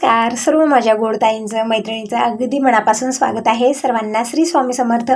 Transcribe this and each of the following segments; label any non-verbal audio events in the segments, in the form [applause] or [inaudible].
नमस्कार. सर्व माझ्या गोडताईंचं मैत्रिणीचं अगदी मनापासून स्वागत आहे. सर्वांना श्री स्वामी समर्थ.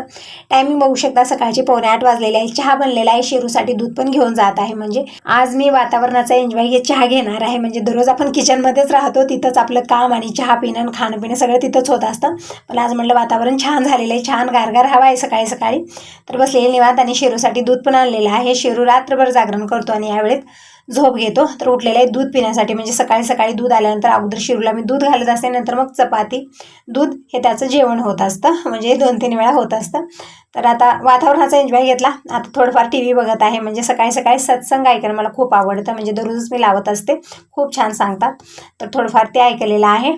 टायमिंग बघू शकता सकाळचे पावणे आठ वाजलेले आहे. चहा बनलेला आहे. शेरूसाठी दूध पण घेऊन जात आहे. म्हणजे आज मी वातावरणाचा एन्जॉय घेत चहा घेणार आहे. म्हणजे दररोज आपण किचनमध्येच राहतो. तिथंच आपलं काम आणि चहा पिणं आणि खाणं पिणं सगळं तिथंच होत असतं. पण आज म्हटलं वातावरण छान झालेलं आहे. छान गारगार हवा आहे सकाळी सकाळी. तर बसलेले निवांत आणि शेरूसाठी दूध पण आणलेलं आहे. शेरू रात्रभर जागरण करतो आणि यावेळेत झोप घेतो. तर उठलेलं आहे दूध पिण्यासाठी. म्हणजे सकाळी सकाळी दूध आल्यानंतर अगोदर शिरूला मी दूध घालत असते. नंतर मग चपाती दूध हे त्याचं जेवण होत असतं. म्हणजे दोन तीन वेळा होत असतं. तर आता वातावरणाचा एन्जॉय घेतला. आता थोडंफार टी व्ही बघत आहे. म्हणजे सकाळी सकाळी सत्संग ऐकायला मला खूप आवडतं. म्हणजे दररोजच मी लावत असते. खूप छान सांगतात. तर थोडंफार ते ऐकलेलं आहे.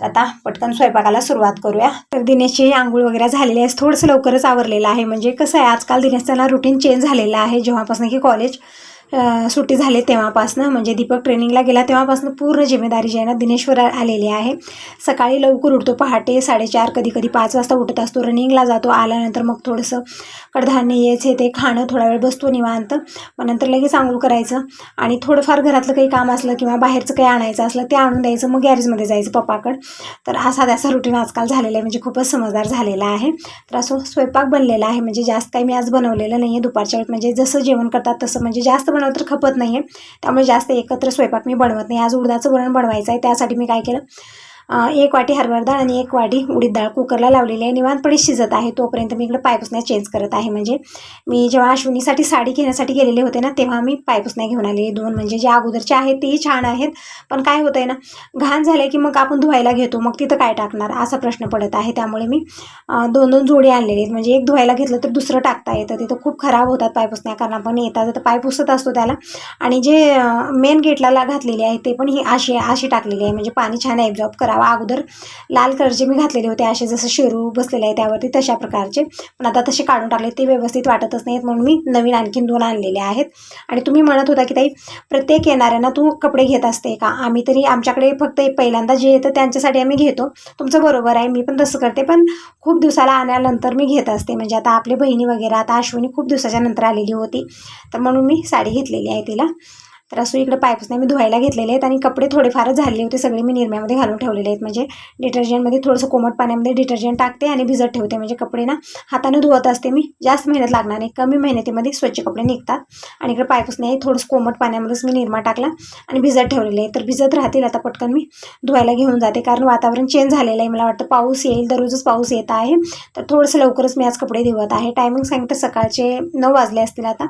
तर आता पटकन स्वयंपाकाला सुरुवात करूया. तर दिनेशची आंघोळ वगैरे झालेली आहे. थोडंसं लवकरच आवरलेलं आहे. म्हणजे कसं आहे आजकाल दिनेशचा रुटीन चेंज झालेलं आहे. जेव्हापासून की कॉलेज सुट्टी झाली तेव्हापासनं. म्हणजे दीपक ट्रेनिंगला गेला तेव्हापासनं पूर्ण जिम्मेदारी जी आहे ना दिनेश्वर आलेली आहे. सकाळी लवकर उठतो पहाटे साडेचार कधी कधी पाच वाजता उठत असतो रनिंगला जातो. आल्यानंतर मग थोडंसं कडधान्य यायचे ते खाणं थोडा वेळ बसतो निवांत. मग नंतर लगेच आंघोळ करायचं. आणि थोडंफार घरातलं काही काम असलं किंवा बाहेरचं काही आणायचं असलं ते आणून द्यायचं. मग गॅरेजमध्ये जायचं पप्पाकडं. तर असा त्याचा रुटीन आजकाल झालेला आहे. म्हणजे खूपच समजदार झालेला आहे. तर असं स्वयंपाक बनलेला आहे. म्हणजे जास्त काही मी आज बनवलेलं नाही आहे दुपारच्या वेळेत म्हणजे जसं जेवण करतात तसं. म्हणजे जास्त बनवलं तर खपत नाही आहे त्यामुळे जास्त एकत्र स्वयंपाक मी बनवत नाही. आज उडदाचं वरण बनवायचं आहे त्यासाठी मी काय केलं? एक वाटी हरभर डाळ आणि एक वाटी उडीद डाळ कुकरला लावलेली आहे. निवांतपणे शिजत आहे. तोपर्यंत मी इकडे पायपुसण्या चेंज करत आहे. म्हणजे मी जेव्हा अश्विनीसाठी साडी घेण्यासाठी गेलेले होते ना तेव्हा मी पायपुसण्या घेऊन आले दोन म्हणजे जे अगोदरचे आहेत तेही छान आहेत. पण काय होतं आहे ना घाण झालं की मग आपण धुवायला घेतो. मग तिथं काय टाकणार? असा प्रश्न पडत आहे. त्यामुळे मी दोन दोन जोडी आणलेले आहेत. म्हणजे एक धुवायला घेतलं तर दुसरं टाकता येतं. तिथं खूप खराब होतात पायपुसण्या. कारण आपण येतात तर पाय पुसत असतो त्याला. आणि जे मेन गेटला घातलेली घातलेले आहे ते पण ही अशी अशी टाकलेली आहे. म्हणजे पाणी छान ॲब्झॉर्ब करावा अगोदर. लाल कलरचे मी घातलेले होते असे जसं शेरू बसलेले आहे त्यावरती तशा प्रकारचे. पण आता तसे काढून टाकले ते व्यवस्थित वाटतच नाहीत म्हणून मी नवीन आणखीन दोन आणलेले आहेत. आणि तुम्ही म्हणत होता की ताई प्रत्येक येणाऱ्यांना तू कपडे घेत असते का? आम्ही तरी आमच्याकडे फक्त पहिल्यांदा जे येतं त्यांच्यासाठी आम्ही घेतो. तुमचं बरोबर आहे मी पण तसं करते पण खूप दिवसाला आल्यानंतर मी घेत असते. म्हणजे आता आपली बहिणी वगैरे आता अश्विनी खूप दिवसाच्या नंतर आलेली होती. तर म्हणून मी साडी घेतलेली आहे तिला. तर असं इकडे पायपासून मी धुवायला घेतलेले आहेत आणि कपडे थोडेफारच झालेले होते सगळे मी निरम्यामध्ये घालून ठेवलेले आहेत. म्हणजे डिटर्जंटमध्ये थोडंसं कोमट पाण्यामध्ये डिटर्जंट टाकते आणि भिजत ठेवते. म्हणजे कपडे ना हाताने धुवत असते मी जास्त मेहनत लागणार नाही. कमी मेहनतीमध्ये स्वच्छ कपडे निघतात. आणि इकडे पायपासून आहे थोडंसं कोमट पाण्यामध्येच मी निरमा टाकला आणि भिजत ठेवलेले आहे तर भिजत राहतील आता पटकन मी. धुवायला घेऊन जाते कारण वातावरण चेंज झालेलं आहे. मला वाटतं पाऊस येईल दररोजच पाऊस येत आहे. तर थोडंसं लवकरच मी आज कपडे धुवत आहे. टायमिंग सांगितलं सकाळचे नऊ वाजले असतील आता.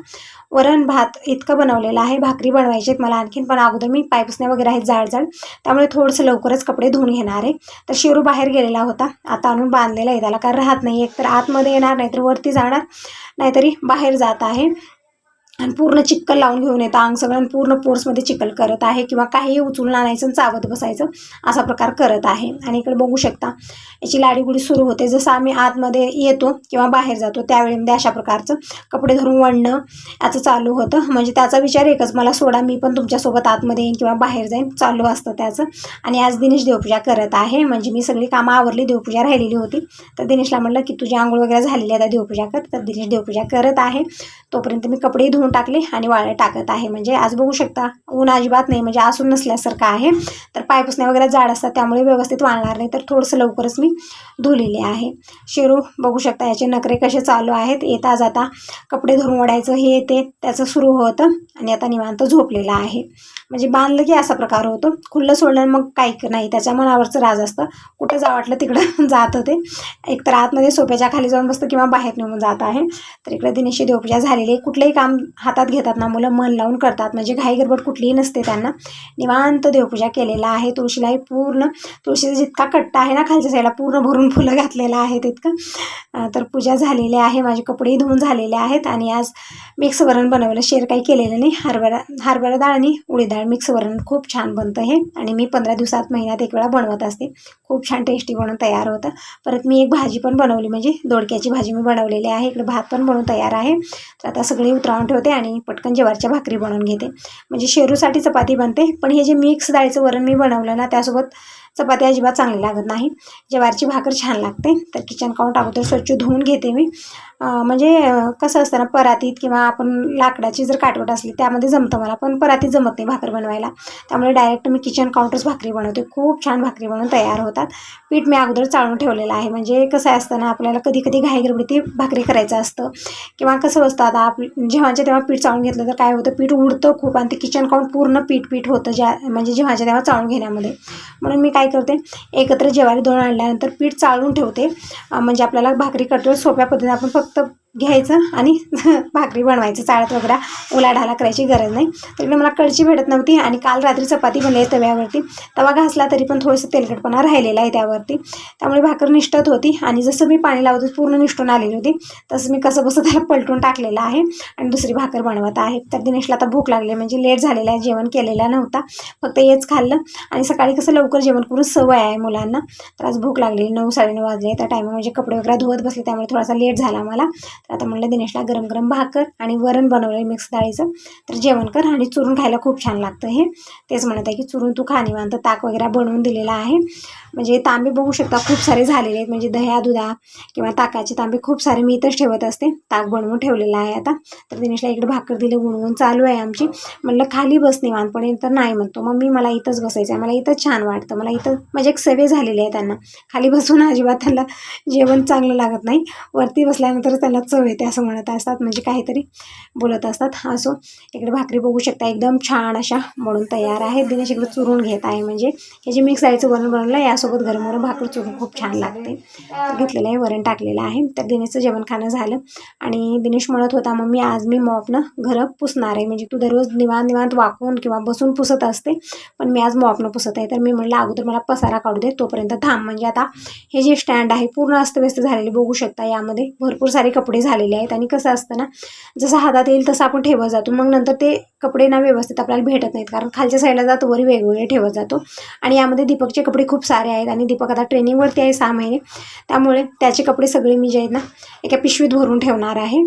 वरण भात इतकं बनवलेलं आहे. भाकरी बनवायचे आहेत मला आणखीन पण अगोदर मी पायपुसण्या वगैरे आहेत जाड जाड त्यामुळे थोडंसं लवकरच कपडे धुवून घेणार आहे. तर शिरू बाहेर गेलेला होता. आता आणून बांधलेला आहे. त्याला कारण राहत नाही एक तर आतमध्ये येणार नाहीतर वरती जाणार नाहीतरी बाहेर जात आहे. आणि पूर्ण चिक्कल लावून घेऊन येतं. अंग सगळं आणि पूर्ण पोर्समध्ये चिकल करत आहे किंवा काहीही उचलून आणायचं आणि चावत बसायचं असा प्रकार करत आहे. आणि इकडे बघू शकता याची लाडीगुडी सुरू होते. जसं आम्ही आतमध्ये येतो किंवा बाहेर जातो त्यावेळेमध्ये म्हणजे अशा प्रकारचं कपडे धरून वळणं याचं चालू होतं. म्हणजे त्याचा विचार एकच मला सोडा मी पण तुमच्यासोबत आतमध्ये येईन किंवा बाहेर जाईन चालू असतं त्याचं. आणि आज दिनेश देवपूजा करत आहे. म्हणजे मी सगळी कामं आवरली देवपूजा राहिलेली होती. तर दिनेशला म्हटलं की तुझी आंघोळ वगैरे झालेली आहे आता देवपूजा कर. तर दिनेश देवपूजा करत आहे. तोपर्यंत मी कपडे धुवून टाकले आणि वाळे टाकत आहे. म्हणजे आज बघू शकता ऊन अजिबात नाही. म्हणजे आसून नसल्यासारखं आहे. तर पायपुसण्या वगैरे जाड असतात त्यामुळे व्यवस्थित वाळणार नाही. तर थोडंसं लवकरच मी धुलेले आहे. शेरू बघू शकता याचे नखरे कसे चालू आहेत. येता जाता कपडे धरून ओढायचं हे येते त्याचं सुरू होतं. आणि आता निवांत झोपलेलं आहे. म्हणजे बांधलं की असा प्रकार होतो. खुल्लं सोडलं मग काही नाही. त्याच्या मनावरचं राज असतं. कुठं जा वाटलं तिकडं [laughs] जात होते. एकतर आतमध्ये सोप्याच्या खाली जाऊन बसतं किंवा बाहेर निघून जात आहे. तर इकडे दिनेशची देवपूजा झालेली आहे. कुठलंही काम हातात घेतात ना मुलं मन लावून करतात. म्हणजे घाई गडबड कुठलीही नसते त्यांना. निवांत देवपूजा केलेला आहे. तुळशीलाही पूर्ण तुळशीचा जितका कट्टा आहे ना खालच्या साईडला पूर्ण भरून फुलं घातलेलं आहे तितकं. तर पूजा झालेली आहे. माझे कपडेही धुवून झालेले आहेत आणि आज मिक्स वरण बनवलं. शेर काही केलेलं नाही. हरभरा हरभरा डाळ आणि उडीदाळ मिक्स वरण खूप छान बनतं हे. आणि मी पंधरा दिवसात महिन्यात एक वेळा बनवत असते. खूप छान टेस्टी बनवून तयार होतं. परत मी एक भाजी पण बनवली. म्हणजे दोडक्याची भाजी मी बनवलेली आहे. इकडे भात पण बनवून तयार आहे. तर आता सगळे उतरावून ठेवते ठेवते आणि पटकन ज्वारीच्या भाकरी बनवून घेते. म्हणजे शेरूसाठी चपाती बनते पण हे जे मिक्स डाळीचं वरण मी बनवलं ना त्यासोबत चपाती अजिबात चांगली लागत नाही. ज्वारीची भाकर छान लागते तर किचन काउंट अगोदर स्वच्छ धुवून घेते मी. म्हणजे कसं असतं ना परातीत किंवा आपण लाकडाची जर काटवट असली त्यामध्ये जमतं मला पण परातीत जमत नाही भाकर बनवायला. त्यामुळे डायरेक्ट मी किचन काउंटर्स भाकरी बनवते. खूप छान भाकरी बनवून तयार होतात. पीठ मी अगोदर चाळून ठेवलेलं आहे. म्हणजे कसं असतं ना आपल्याला कधी कधी घाई ती भाकरी करायचं असतं. किंवा कसं असतं आता आप जेव्हाच्या तेव्हा पीठ चाळून घेतलं तर काय होतं पीठ उडतं खूप आणि ते किचन काउंट पूर्ण पीठ पीठ होतं ज्या म्हणजे जेव्हाच्या तेव्हा चाळून घेण्यामध्ये. म्हणून मी काय करते एकत्र ज्वारी दोन आणल्यानंतर पीठ चाळून ठेवते. म्हणजे आपल्याला भाकरी कटोर सोप्या पद्धतीने आपण फक्त घ्यायचं आणि [laughs] भाकरी बनवायचं चाळत वगैरे उलाढाला करायची गरज नाही. तिकडे मला कडची भेटत नव्हती आणि काल रात्री चपाती बनली आहे तव्यावरती. तवा घासला तरी पण थोडंसं तेलकटपणा राहिलेला आहे त्यावरती. त्यामुळे भाकर निष्ठत होती आणि जसं मी पाणी लावतो पूर्ण निष्ठून आलेली होती तसं मी कसं बसं त्याला पलटून टाकलेलं आहे आणि दुसरी भाकर बनवत आहे. तर दिनेशला आता भूक लागली म्हणजे लेट झालेला आहे जेवण केलेला नव्हता. फक्त हेच खाल्लं आणि सकाळी कसं लवकर जेवण करून सवय आहे मुलांना. तर आज भूक लागली नऊ साडेनऊ वाजले त्या टायमा म्हणजे कपडे वगैरे धुवत बसले त्यामुळे थोडासा लेट झाला मला. तर आता म्हणलं दिनेशला गरम गरम भाकर आणि वरण बनवलं मिक्स डाळीचं. तर जेवण कर आणि चुरून खायला खूप छान लागतं हे. तेच म्हणत आहे की चुरून तू खा निवांत. ताक वगैरे बनवून दिलेला आहे. म्हणजे तांबे बघू शकता खूप सारे झालेले आहेत. म्हणजे दह्या दुधा किंवा ताकाचे तांबे खूप सारे मी इथंच ठेवत असते. ताक बनवून ठेवलेला आहे आता. तर दिनेशला इकडे भाकर दिलं गुणगुण चालू आहे आमची. म्हणलं खाली बस निवांतपणे. तर नाही म्हणतो. मग मी मला इथंच बसायचं आहे. मला इथंच छान वाटतं. मला इथं म्हणजे एक सवय झालेली आहे त्यांना. खाली बसून अजिबात त्यांना जेवण चांगलं लागत नाही. वरती बसल्यानंतर त्यांना चव येते असं म्हणत असतात म्हणजे काहीतरी बोलत असतात. असो इकडे भाकरी बघू शकता एकदम छान अशा म्हणून तयार आहे दिनेश इकडे चुरून घेत आहे म्हणजे हे जे मिक्स डाळीचं वरण बनवलं यासोबत गरम गरम भाकर चुरून खूप छान लागते. तर घेतलेलं आहे वरण टाकलेलं आहे. तर दिनेशचं जेवण खाणं झालं. आणि दिनेश म्हणत होता मम्मी आज मी मॉपनं घरं पुसणार आहे. म्हणजे तू दररोज निवांत निवांत वाकून किंवा बसून पुसत असते पण मी आज मॉपनं पुसत आहे. तर मी म्हणलं अगोदर मला पसारा काढू दे तोपर्यंत थांब. म्हणजे आता हे जे स्टँड आहे पूर्ण अस्तव्यस्त झालेले बघू शकता. यामध्ये भरपूर सारे कपडे झालेले आहेत. आणि कसं असतं ना जसं हातात येईल तसं आपण ठेवत जातो. मग नंतर ते कपडे ना व्यवस्थित आपल्याला भेटत नाहीत. कारण खालच्या साईडला जातो वरी वेगवेगळे ठेवत जातो. आणि यामध्ये दीपकचे कपडे खूप सारे आहेत आणि दीपक आता ट्रेनिंगवरती आहे सहा महिने. त्यामुळे त्याचे कपडे सगळे मी जे आहेत ना एका पिशवीत भरून ठेवणार आहे.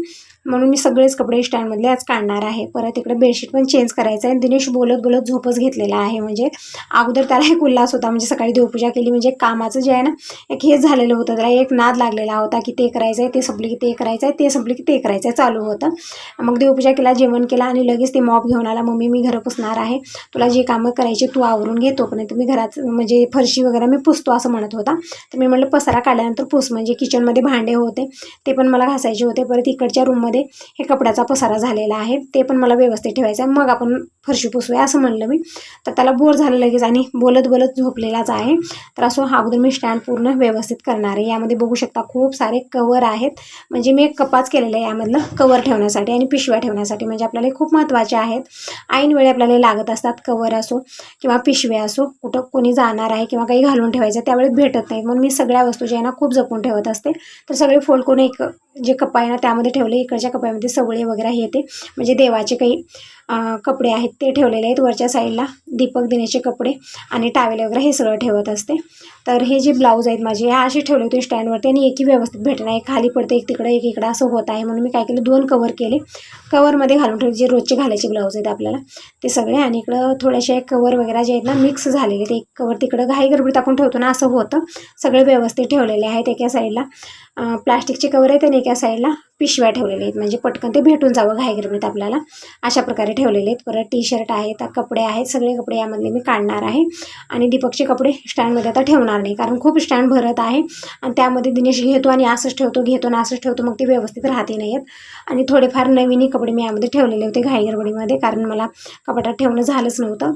म्हणून मी सगळेच कपडे स्टँडमधले आज काढणार आहे. परत इकडे बेडशीट पण चेंज करायचं आहे दिनेश बोलत बोलत झोपच घेतलेला आहे. म्हणजे अगोदर त्याला एक उल्हास होता. म्हणजे सकाळी देवपूजा केली. म्हणजे कामाचं जे आहे ना एक हेच झालेलं होतं. त्याला एक नाद लागलेला होता की ते करायचं आहे ते संपली की ते करायचं आहे ते संपली की ते करायचं आहे चालू होतं. मग देवपूजा केला जेवण केला आणि लगेच ते मॉप घेऊन आला. मम्मी मी घरं पुसणार आहे. तुला जे कामं करायचे तू आवरून घेतो पण तुम्ही घरात म्हणजे फरशी वगैरे मी पुसतो असं म्हणत होता. तर मी म्हटलं पसारा काढल्यानंतर पुस. म्हणजे किचनमध्ये भांडे होते. ते पण मला घासायचे होते. परत इकडच्या रूममध्ये हे कपड्याचा पसारा झालेला आहे. ते पण मला व्यवस्थित ठेवायचं आहे. मग आपण फरशी पुसूया असं म्हणलं मी. तर त्याला बोर झालं लगेच आणि बोलत बोलत झोपलेलाच आहे. तर असं हा अगोदर मी स्टँड पूर्ण व्यवस्थित करणार आहे. यामध्ये बघू शकता खूप सारे कवर आहेत. म्हणजे मी एक कपाच केलेलं आहे यामधलं कवर ठेवण्यासाठी आणि पिशव्या ठेवण्यासाठी. म्हणजे आपल्याला खूप महत्त्वाचे आहेत. ऐनवेळी आपल्याला लागत असतात कवर असो किंवा पिशव्या असो. कुठं कोणी जाणार आहे किंवा काही घालून ठेवायचं त्यावेळेस भेटत नाही म्हणून मी सगळ्या वस्तू ज्या ना खूप जपून ठेवत असते. तर सगळे फोल्ड करून एक जे कप्पा आहे ना त्यामध्ये ठेवले इकडच्या कप्प्यामध्ये सवळे वगैरे हे ते म्हणजे देवाचे काही कपडे आहेत ते ठेवलेले आहेत वरच्या साईडला. दीपक दिनेचे कपडे आणि टावेल वगैरे हे सगळं ठेवत असते. तर हे जे ब्लाऊज आहेत माझे ह्या असे ठेवले होते स्टँडवरती आणि एकही व्यवस्थित भेटणार एक खाली पडते एक तिकडं एक इकडं असं होत आहे म्हणून मी काय केलं दोन कवर केले. कवरमध्ये घालून ठेवले जे रोजचे घालायचे ब्लाऊज आहेत आपल्याला ते सगळे. आणि इकडं थोडेसे कवर वगैरे जे आहेत ना मिक्स झालेले. ते एक कवर तिकडं घाई गडबडीत आपण ठेवतो ना असं होतं. सगळे व्यवस्थित ठेवलेले आहेत एका साईडला. प्लास्टिकचे कवर आहेत आणि एका साईडला पिशव्या ठेवलेल्या आहेत. म्हणजे पटकन ते भेटून जावं घाई आपल्याला. अशा प्रकारे ठेवलेले आहेत. परत टी शर्ट आहेत कपडे आहेत. सगळे कपडे यामधले मी काढणार आहे. आणि दीपकचे कपडे स्टँडमध्ये आता ठेवणार नाही कारण खूप स्टँड भरत आहे. आणि त्यामध्ये दिनेश घेतो आणि असंच ठेवतो घेतो आणि असंच ठेवतो. मग ते व्यवस्थित राहते नाही आहेत आणि थोडेफार नवीनही कपडे मी यामध्ये ठेवलेले होते घाईगरबडीमध्ये कारण मला कपाटात ठेवणं झालंच नव्हतं.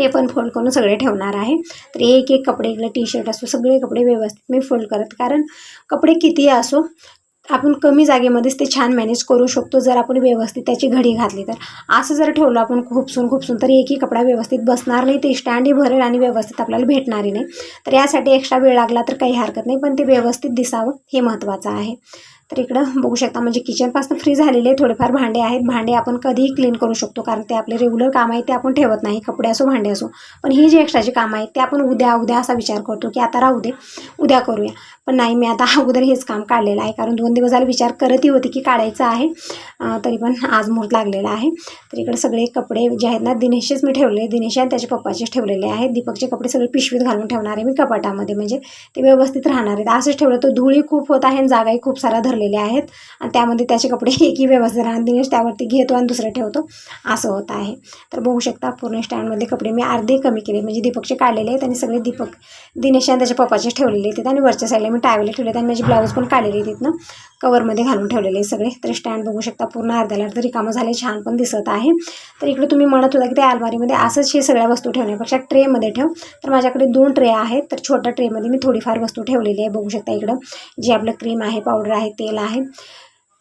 ते पण फोल्ड करून सगळे ठेवणार आहे. तर एक एक कपडे इकडे टी शर्ट असो सगळे कपडे व्यवस्थित मी फोल्ड करत. कारण कपडे किती असो आपण कमी जागेमध्येच ते छान मॅनेज करू शकतो जर आपण व्यवस्थित त्याची घडी घातली तर. असं जर ठेवलं आपण खूपसून खूपसून तर एकही कपडा व्यवस्थित बसणार नाही ते स्टँडही भरेल आणि व्यवस्थित आपल्याला भेटणारही नाही. तर यासाठी एक्स्ट्रा वेळ लागला तर काही हरकत नाही पण ते व्यवस्थित दिसावं हे महत्त्वाचं आहे. तर इकडं बघू शकता म्हणजे किचनपासून फ्री झालेले थोडेफार भांडे आहेत. भांडे आपण कधीही क्लीन करू शकतो कारण ते आपले रेग्युलर काम आहे ते आपण ठेवत नाही. कपडे असो भांडे असो. पण ही जी एक्स्ट्राची कामं आहेत ते आपण उद्या उद्या असा विचार करतो की आता राहू दे उद्या करूया. पण नाही मी आता अगोदर हेच काम काढलेलं आहे. कारण दोन दिवस झाले विचार करतही होती की काढायचं आहे. तरी पण आज मुहूर्त लागलेला आहे. तर इकडे सगळे कपडे जे आहेत ना दिनेशचेच मी ठेवले दिनेश आणि त्याच्या पप्पाचेच ठेवलेले आहेत. दीपकचे कपडे सगळे पिशवीत घालून ठेवणार आहे मी कपाटामध्ये. म्हणजे ते व्यवस्थित राहणार आहेत. असंच ठेवलं तर धुळी खूप होत आहे आणि जागाही खूप सारा धरलेल्या आहेत. आणि त्यामध्ये त्याचे कपडे [laughs] एकही व्यवस्थित राहणार दिनेश त्यावरती घेतो आणि दुसरं ठेवतो. असं होत आहे. तर बघू शकता पूर्ण स्टँडमध्ये कपडे मी अर्धे कमी केले. म्हणजे दीपकचे काढलेले आहेत आणि सगळे दीपक दिनेश आणि त्याच्या पप्पाचे ठेवलेले आहेत आणि वरच्या साईडला मी टावेले ठेवले आणि माझे ब्लाऊज पण काढलेले आहेत तिथनं कवरमध्ये घालून ठेवलेले आहे सगळे. तर स्टँड बघू शकता पूर्ण अर्ध्याला अर्ध रिकामं झाले छान पण दिसत आहे. तर इकडे तुम्ही म्हणत होता की त्या अलमारीमध्ये असंच हे सगळ्या वस्तू ठेवण्यापेक्षा ट्रेमध्ये ठेव. तर माझ्याकडे दोन ट्रे आहेत तर छोट्या ट्रेमध्ये मी थोडीफार वस्तू ठेवलेली आहे. बघू शकता इकडं जे आपलं क्रीम आहे पावडर आहे तेल आहे.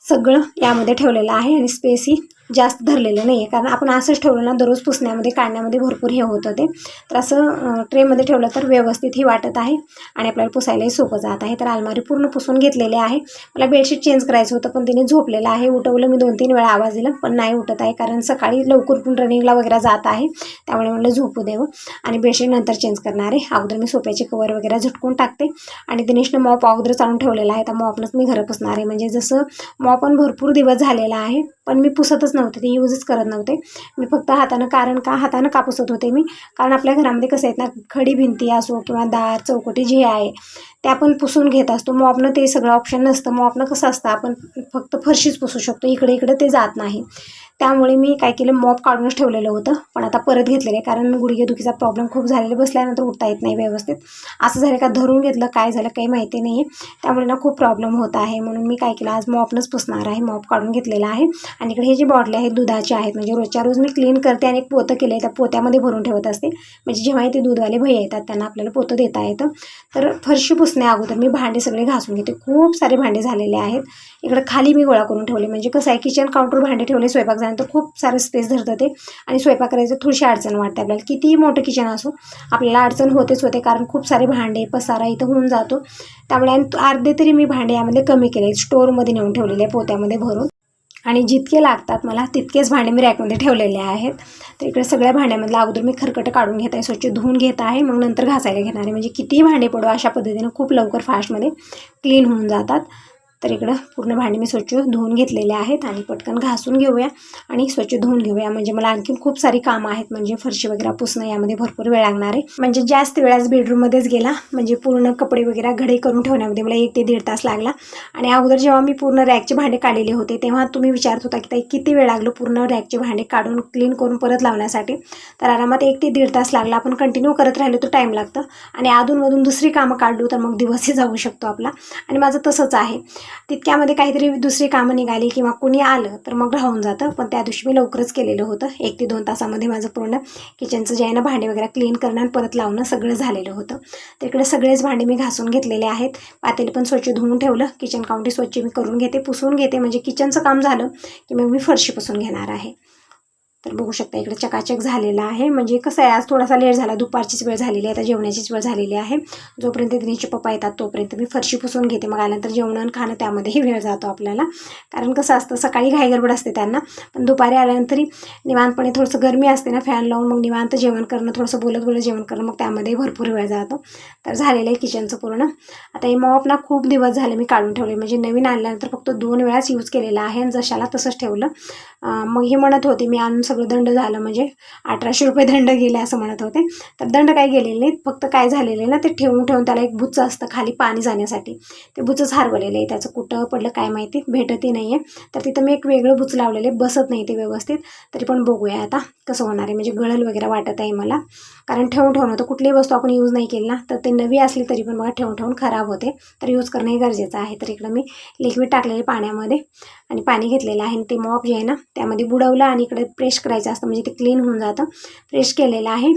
सगळं यामध्ये ठेवलेलं आहे आणि स्पेस ही जास्त धरलेलं नाही आहे कारण आपण असंच ठेवलं ना दररोज पुसण्यामध्ये काढण्यामध्ये भरपूर हे होतं ते तर असं ट्रेमध्ये ठेवलं तर व्यवस्थितही वाटत आहे आणि आपल्याला पुसायलाही सोपं जात आहे. तर अलमारी पूर्ण पुसून घेतलेली आहे. मला बेडशीट चेंज करायचं होतं पण तिने झोपलेलं आहे. उठवलं मी दोन तीन वेळा आवाज दिला पण नाही उठत आहे. कारण सकाळी लवकर पण रनिंगला वगैरे जात आहे. त्यामुळे म्हणलं झोपू देवं. आणि बेडशीट नंतर चेंज करणार आहे. अगोदर मी सोप्याचे कवर वगैरे झटकून टाकते. आणि दिनेशनं मॉप अगोदर चालून ठेवलेला आहे. तर मॉपनंच मी घरं पुसणार आहे. म्हणजे जसं मॉप पण भरपूर दिवस झालेला आहे पण मी पुसतच नव्हते ते यूजच करत नव्हते. मी फक्त हातानं कारण का हातानं का पुसत होते मी? कारण आपल्या घरामध्ये कसं आहेत ना खडी भिंती असो किंवा दार चौकटी जे आहे ते आपण पुसून घेत असतो. मॉपनं ते सगळं ऑप्शन नसतं. मॉपनं कसं असतं आपण फक्त फरशीच पुसू शकतो. इकडे इकडे ते जात नाही. त्यामुळे मी काय केलं मॉप काढूनच ठेवलेलं होतं. पण आता परत घेतलेलं आहे कारण गुडघेदुखीचा प्रॉब्लेम खूप झालेला बसल्यानंतर उठता येत नाही व्यवस्थित. असं झालं का धरून घेतलं काय झालं काही माहिती नाही आहे त्यामुळे ना खूप प्रॉब्लेम होत आहे. म्हणून मी काय केलं आज मॉपनंच पुसणार आहे. मॉप काढून घेतलेला आहे. आणि इकडे हे जे बॉटले आहेत दुधाचे आहेत म्हणजे रोजच्या रोज मी क्लीन करते आणि एक पोतं केलं आहे त्या पोत्यामध्ये भरून ठेवत असते. म्हणजे जेव्हा ते दूधवाले भैया येतात त्यांना आपल्याला पोतं देता येतं. तर फरशी पुसण्या अगोदर मी भांडे सगळे घासून घेते. खूप सारे भांडे झालेले आहेत. इकडं खाली मी गोळा करून ठेवले. म्हणजे कसं आहे किचन काउंटर भांडे ठेवले स्वयंपाक झाल्यानंतर खूप सारं स्पेस धरतं ते. आणि स्वयंपाक करायचं थोडीशी अडचण वाटते आपल्याला. कितीही मोठं किचन असो आपल्याला अडचण होतेच होते कारण खूप सारे भांडे पसारा इथं होऊन जातो. त्यामुळे आणि अर्धे तरी मी भांडे यामध्ये कमी केले स्टोअरमध्ये नेऊन ठेवलेले पोत्यामध्ये भरून. आणि जितके लागतात मला तितकेच भांडे मी रॅकमध्ये ठेवलेले आहेत. तर इकडे सगळ्या भांड्यामधलं अगोदर मी खरकटं काढून घेत आहे स्वच्छ धुवून घेत आहे मग नंतर घासायला घेणार आहे. म्हणजे कितीही भांडे पडू अशा पद्धतीनं खूप लवकर फास्टमध्ये क्लीन होऊन जातात. तर इकडं पूर्ण भांडे मी स्वच्छ धुवून घेतलेले आहेत आणि पटकन घासून घेऊया आणि स्वच्छ धुवून घेऊया. म्हणजे मला आणखीन खूप सारी कामं आहेत. म्हणजे फरशी वगैरे पुसणं यामध्ये भरपूर वेळ लागणार आहे. म्हणजे जास्त वेळाच बेडरूममध्येच गेला. म्हणजे पूर्ण कपडे वगैरे घडे करून ठेवण्यामध्ये मला एक ते दीड तास लागला. आणि अगोदर जेव्हा मी पूर्ण रॅकचे भांडे काढलेले होते तेव्हा तुम्ही विचारत होता की ताई किती वेळ लागलो पूर्ण रॅकचे भांडे काढून क्लीन करून परत लावण्यासाठी? तर आरामात एक ते दीड तास लागला. आपण कंटिन्यू करत राहिलो तर टाईम लागतं. आणि अधूनमधून दुसरी कामं काढलो तर मग दिवसही जाऊ शकतो आपला. आणि माझं तसंच आहे. तितक्यामध्ये काहीतरी दुसरी कामं निघाली किंवा कुणी आलं तर मग राहून जातं. पण त्या दिवशी मी लवकरच केलेलं होतं. एक ते दोन तासामध्ये माझं पूर्ण किचनचं जे आहे ना भांडे वगैरे क्लीन करणं आणि परत लावणं सगळं झालेलं होतं. तर इकडे सगळेच भांडे मी घासून घेतलेले आहेत. पातेले पण स्वच्छ धुवून ठेवलं. किचन काउंटी स्वच्छ मी करून घेते पुसून घेते. म्हणजे किचनचं काम झालं की मग मी फरशी पुसून घेणार आहे. तर बघू शकता इकडे चकाचक झालेला आहे. म्हणजे कसं आहे आज थोडासा लेट झाला. दुपारचीच वेळ झालेली आहे आता जेवणाचीच वेळ झालेली आहे. जोपर्यंत दिनेशचे पप्पा येतात तोपर्यंत मी फरशी पुसून घेते. मग आल्यानंतर जेवण आणि खाणं त्यामध्येही वेळ जातो आपल्याला. कारण कसं असतं सकाळी घाईगडबड असते त्यांना. पण दुपारी आल्यानंतरही निवांतपणे थोडंसं गरमी असते ना फॅन लावून मग निवांत जेवण करणं थोडंसं बोलत बोलत जेवण करणं मग त्यामध्ये भरपूर वेळ जातो. तर झालेलं आहे किचनचं पूर्ण. आता हे मॉप ना खूप दिवस झाले मी काढून ठेवले म्हणजे नवीन आणल्यानंतर फक्त दोन वेळाच यूज केलेला आहे आणि जशाला तसंच ठेवलं. मग हे म्हणत होते मी आणून सगळं दंड झालं म्हणजे अठराशे रुपये दंड गेले असं म्हणत होते. तर दंड काही गेलेले नाहीत फक्त काय झालेलं आहे ना ते ठेवून ठेवून त्याला एक बुचं असतं खाली पाणी जाण्यासाठी. ते बुचंच हरवलेलं आहे त्याचं कुठं पडलं काय माहिती भेटतही नाही आहे तर तिथं मी एक वेगळं बुच लावलेलं आहे बसत नाही ते व्यवस्थित. तरी पण बघूया आता कसं होणार आहे म्हणजे गळल वगैरे वाटत आहे मला. कारण ठेवून ठेवून होतं कुठलीही वस्तू आपण यूज नाही केली ना तर ते नवी असली तरी पण बघा ठेवून ठेवून खराब होते. तर यूज करणंही गरजेचं आहे. तर इकडं मी लिक्विड टाकलेले पाण्यामध्ये. आणि पाणी घेतलेलं आहे आणि ते मॉप जे आहे ना त्यामध्ये बुडवलं आणि इकडे प्रेश करायचं असतं म्हणजे ते क्लीन होऊन जातं. फ्रेश केलेलं आहे.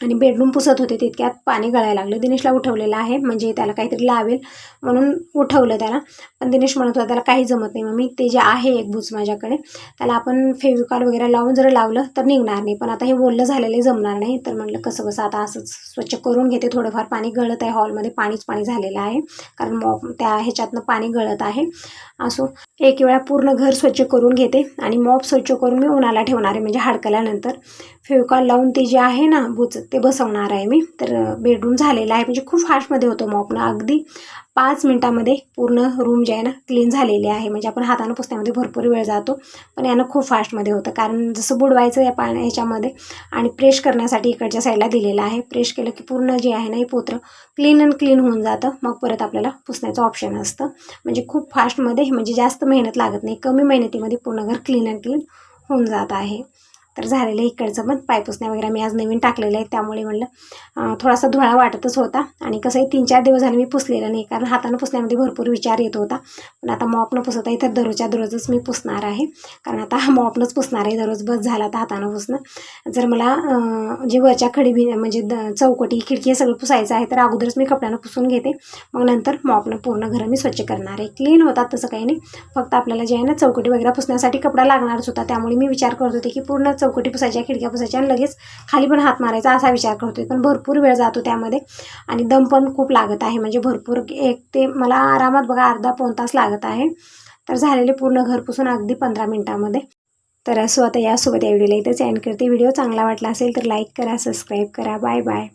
आणि बेडरूम पुसत होते तितक्यात पाणी गळायला लागलं. दिनेशला उठवलेलं आहे म्हणजे त्याला काहीतरी लावेल म्हणून उठवलं त्याला. पण दिनेश म्हणत होता त्याला काही जमत नाही मम्मी ते जे आहे एक बूच माझ्याकडे त्याला आपण फेविकॉल वगैरे लावून जर लावलं तर निघणार नाही. पण आता हे बोललं झालेलं जमणार नाही. तर म्हटलं कसं कसं आता असंच स्वच्छ करून घेते थोडंफार पाणी गळत आहे हॉलमध्ये पाणीच पाणी झालेलं आहे कारण मॉप त्या ह्याच्यातनं पाणी गळत आहे. असो एक वेळा पूर्ण घर स्वच्छ करून घेते आणि मॉप स्वच्छ करून मी उन्हाला ठेवणार आहे म्हणजे हाडकल्यानंतर. फेविकॉल लावून ते जे आहे ना बुच ते बसवणार आहे मी. तर बेडरूम झालेला आहे. म्हणजे खूप फास्टमध्ये होतो मॉपनं अगदी पाच मिनटामध्ये पूर्ण रूम जे आहे ना क्लीन झालेले आहे. म्हणजे आपण हातानं पुसण्यामध्ये भरपूर वेळ जातो. पण यानं खूप फास्टमध्ये होतं. कारण जसं बुडवायचं या पाण्या ह्याच्यामध्ये आणि प्रेश करण्यासाठी इकडच्या साईडला दिलेलं आहे. प्रेश केलं की पूर्ण जे आहे ना हे पोत्र क्लीन अँड क्लीन होऊन जातं. मग परत आपल्याला पुसण्याचं ऑप्शन असतं. म्हणजे खूप फास्टमध्ये म्हणजे जास्त मेहनत लागत नाही. कमी मेहनतीमध्ये पूर्ण घर क्लीन अँड क्लीन होऊन जात आहे. तर झालेलं आहे इकडचं. पण पाय पुसण्या वगैरे मी आज नवीन टाकलेलं आहे त्यामुळे म्हणलं थोडासा धुळा वाटतच होता. आणि कसंही तीन चार दिवस झाले मी पुसलेलं नाही कारण हातानं पुसण्यामध्ये भरपूर विचार येत होता. पण आता मॉपनं पुसत आहे तर दररोजच्या दररोजच मी पुसणार आहे. कारण आता मॉपनंच पुसणार आहे दररोज बस झाला तर हातानं पुसणं. जर मला जे वरच्या खडी म्हणजे द चौकटी खिडकी हे सगळं पुसायचं आहे तर अगोदरच मी कपड्यानं पुसून घेते. मग नंतर मॉपनं पूर्ण घरं मी स्वच्छ करणार आहे. क्लीन होतात तसं काही नाही. फक्त आपल्याला जे आहे ना चौकटी वगैरे पुसण्यासाठी कपडा लागणारच होता त्यामुळे मी विचार करत होते की पूर्ण चौकटी पुसायच्या खिडक्या पुसायच्या आणि लगेच खाली पण हात मारायचा असा विचार करतोय पण भरपूर वेळ जातो त्यामध्ये आणि दम पण खूप लागत आहे. म्हणजे भरपूर एक ते मला आरामात बघा अर्धा पाऊण तास लागत आहे. तर झालेले पूर्ण घर पुसून अगदी पंधरा मिनटामध्ये. तर असो आता यासोबत या व्हिडिओला इथेच एंड करते. व्हिडिओ चांगला वाटला असेल तर लाईक करा सबस्क्राईब करा. Bye bye